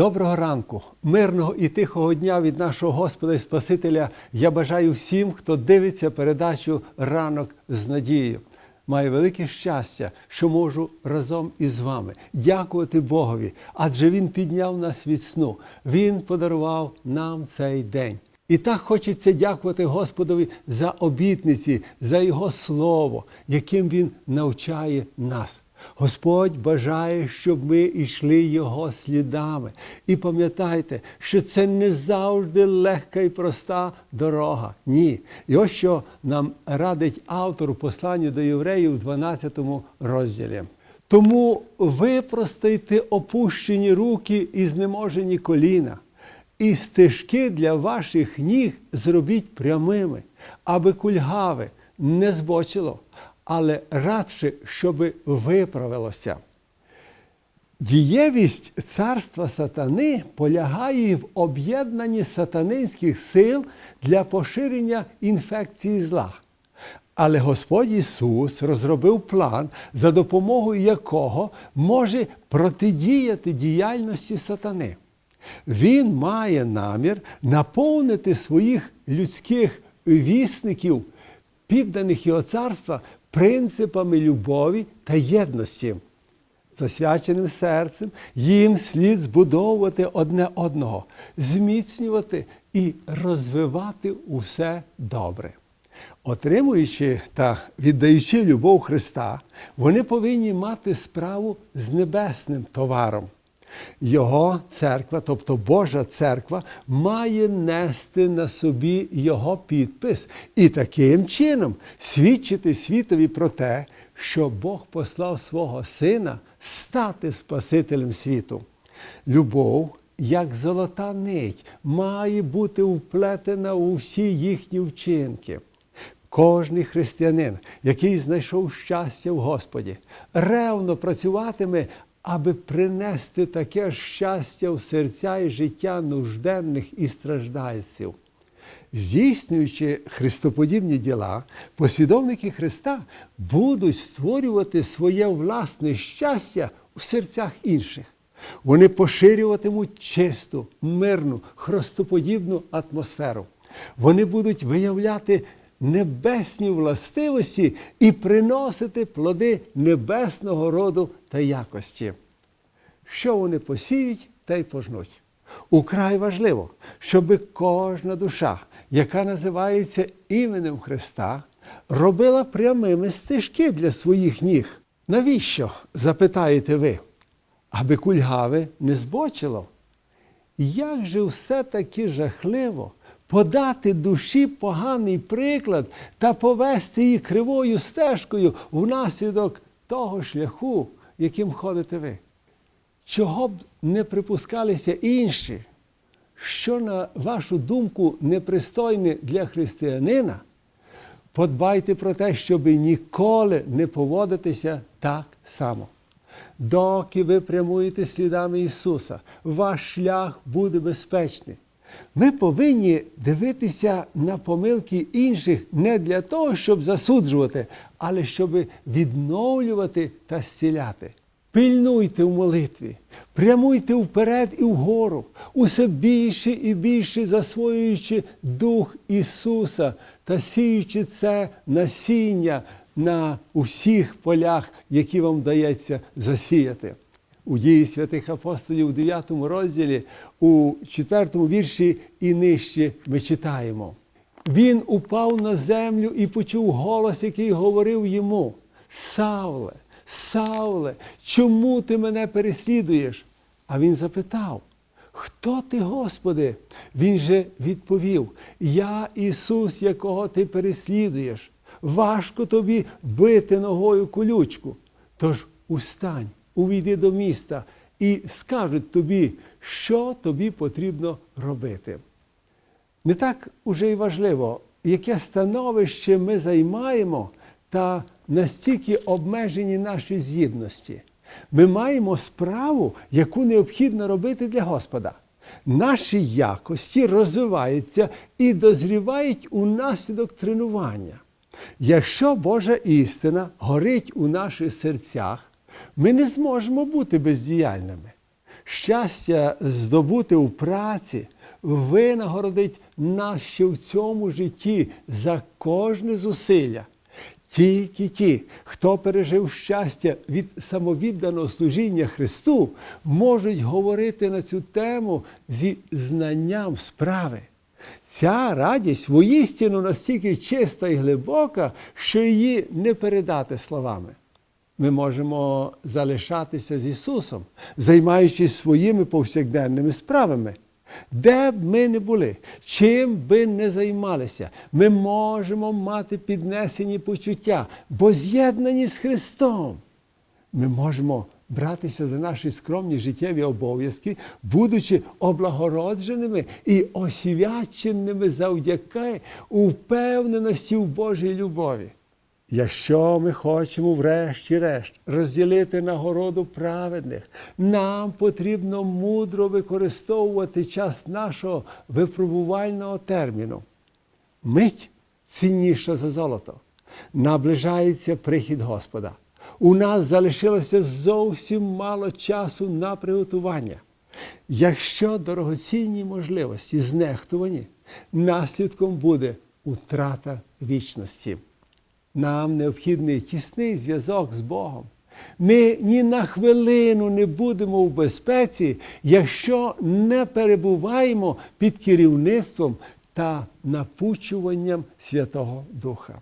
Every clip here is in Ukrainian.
Доброго ранку, мирного і тихого дня від нашого Господа і Спасителя. Я бажаю всім, хто дивиться передачу Ранок з надією. Маю велике щастя, що можу разом із вами дякувати Богові, адже Він підняв нас від сну. Він подарував нам цей день. І так хочеться дякувати Господові за обітниці, за Його слово, яким Він навчає нас. Господь бажає, щоб ми йшли Його слідами. І пам'ятайте, що це не завжди легка і проста дорога. Ні. І ось що нам радить автор у посланні до євреїв у 12 розділі. Тому випростайте опущені руки і знеможені коліна, і стежки для ваших ніг зробіть прямими, аби кульгаве не збочило але радше, щоб виправилося. Дієвість царства сатани полягає в об'єднанні сатанинських сил для поширення інфекції зла. Але Господь Ісус розробив план, за допомогою якого може протидіяти діяльності сатани. Він має намір наповнити своїх людських вісників, підданих його царства, принципами любові та єдності. Засвяченим серцем їм слід збудовувати одне одного, зміцнювати і розвивати усе добре. Отримуючи та віддаючи любов Христа, вони повинні мати справу з небесним товаром. Його церква, тобто Божа церква, має нести на собі його підпис і таким чином свідчити світові про те, що Бог послав свого Сина стати Спасителем світу. Любов, як золота нить, має бути вплетена у всі їхні вчинки. Кожний християнин, який знайшов щастя в Господі, ревно працюватиме, аби принести таке щастя в серця і життя нужденних і страждальців. Здійснюючи христоподібні діла, послідовники Христа будуть створювати своє власне щастя у серцях інших. Вони поширюватимуть чисту, мирну, хрестоподібну атмосферу. Вони будуть виявляти небесні властивості і приносити плоди небесного роду та якості. Що вони посіють, та й пожнуть. Украй важливо, щоб кожна душа, яка називається іменем Христа, робила прямими стежки для своїх ніг. Навіщо? запитаєте ви, аби кульгаве не збочило? Як же все таки жахливо подати душі поганий приклад та повести її кривою стежкою внаслідок того шляху, яким ходите ви? Чого б не припускалися інші, що, на вашу думку, непристойне для християнина, подбайте про те, щоб ніколи не поводитися так само. Доки ви прямуєте слідами Ісуса, ваш шлях буде безпечний. Ми повинні дивитися на помилки інших не для того, щоб засуджувати, але щоб відновлювати та зціляти. Пильнуйте в молитві, прямуйте вперед і вгору, усе більше і більше засвоюючи Дух Ісуса та сіючи це насіння на усіх полях, які вам дається засіяти. У дії святих апостолів у 9 розділі, у 4 вірші і нижче ми читаємо. Він упав на землю і почув голос, який говорив йому: Савле, Савле, чому ти мене переслідуєш? А він запитав, Хто ти, Господи? Він же відповів: Я Ісус, якого ти переслідуєш. Важко тобі бити ногою колючку. Тож устань, увійди до міста і скажуть тобі, що тобі потрібно робити. Не так уже й важливо, яке становище ми займаємо та настільки обмежені наші здібності. Ми маємо справу, яку необхідно робити для Господа. Наші якості розвиваються і дозрівають унаслідок тренування. Якщо Божа істина горить у наших серцях, ми не зможемо бути бездіяльними. щастя здобути у праці, винагородить нас ще в цьому житті за кожне зусилля. Тільки ті, хто пережив щастя від самовідданого служіння Христу, можуть говорити на цю тему зі знанням справи. Ця радість воістину настільки чиста і глибока, що її не передати словами. Ми можемо залишатися з Ісусом, займаючись своїми повсякденними справами. Де б ми не були, чим би не займалися, ми можемо мати піднесені почуття, бо з'єднані з Христом. Ми можемо братися за наші скромні життєві обов'язки, будучи облагородженими і освяченими завдяки упевненості в Божій любові. Якщо ми хочемо, врешті-решт, розділити нагороду праведних, нам потрібно мудро використовувати час нашого випробувального терміну. Мить цінніша за золото. Наближається прихід Господа. У нас залишилося зовсім мало часу на приготування. Якщо дорогоцінні можливості знехтувані, наслідком буде утрата вічності. Нам необхідний тісний зв'язок з Богом. Ми ні на хвилину не будемо в безпеці, якщо не перебуваємо під керівництвом та напучуванням Святого Духа.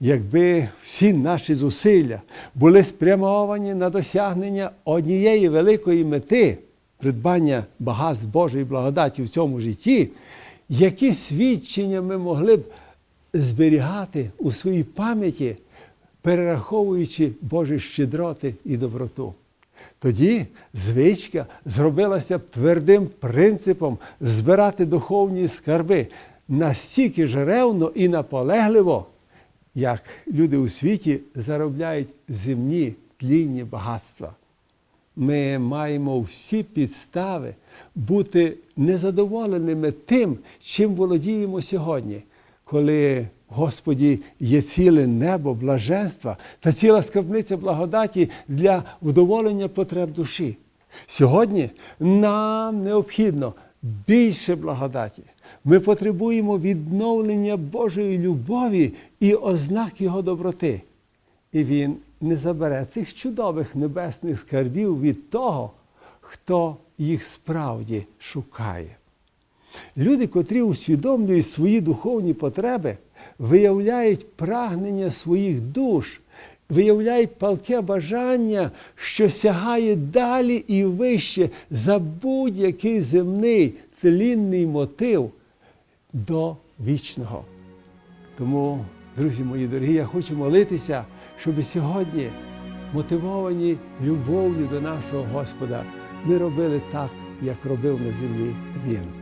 Якби всі наші зусилля були спрямовані на досягнення однієї великої мети придбання багатств Божої благодаті в цьому житті, які свідчення ми могли б зберігати у своїй пам'яті, перераховуючи Божі щедроти і доброту. Тоді звичка зробилася б твердим принципом збирати духовні скарби настільки ж ревно і наполегливо, як люди у світі заробляють земні тлінні багатства. Ми маємо всі підстави бути незадоволеними тим, чим володіємо сьогодні, коли в Господі є ціле небо блаженства та ціла скарбниця благодаті для вдоволення потреб душі. Сьогодні нам необхідно більше благодаті. Ми потребуємо відновлення Божої любові і ознак Його доброти. І Він не забере цих чудових небесних скарбів від того, хто їх справді шукає. Люди, котрі усвідомлюють свої духовні потреби, виявляють прагнення своїх душ, виявляють палке бажання, що сягає далі і вище за будь-який земний тлінний мотив до вічного. Тому, друзі мої дорогі, я хочу молитися, щоб сьогодні, мотивовані любов'ю до нашого Господа, ми робили так, як робив на землі Він.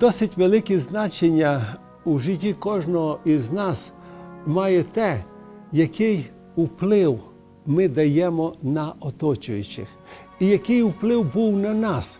Досить велике значення у житті кожного із нас має те, який вплив ми даємо на оточуючих, і який вплив був на нас,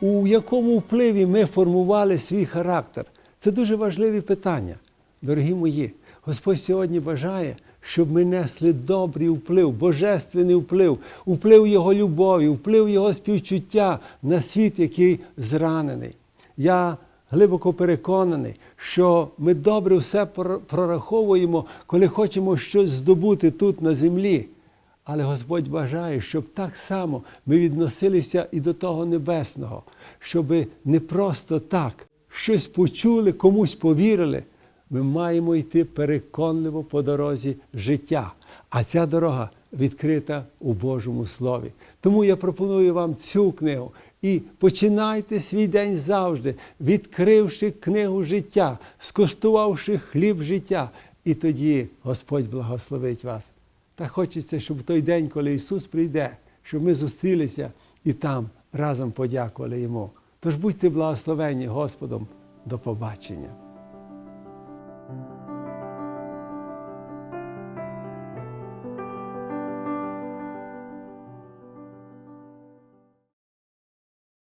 у якому впливі ми формували свій характер. Це дуже важливі питання, дорогі мої. Господь сьогодні бажає, щоб ми несли добрий вплив, божественний вплив, вплив Його любові, вплив Його співчуття на світ, який зранений. Я глибоко переконаний, що ми добре все прораховуємо, коли хочемо щось здобути тут на землі. Але Господь бажає, щоб так само ми відносилися і до того небесного, щоб не просто так щось почули, комусь повірили. Ми маємо йти переконливо по дорозі життя. А ця дорога відкрита у Божому Слові. Тому я пропоную вам цю книгу. І починайте свій день завжди, відкривши книгу життя, скуштувавши хліб життя. І тоді Господь благословить вас. Та хочеться, щоб в той день, коли Ісус прийде, щоб ми зустрілися і там разом подякували Йому. Тож будьте благословені Господом. До побачення.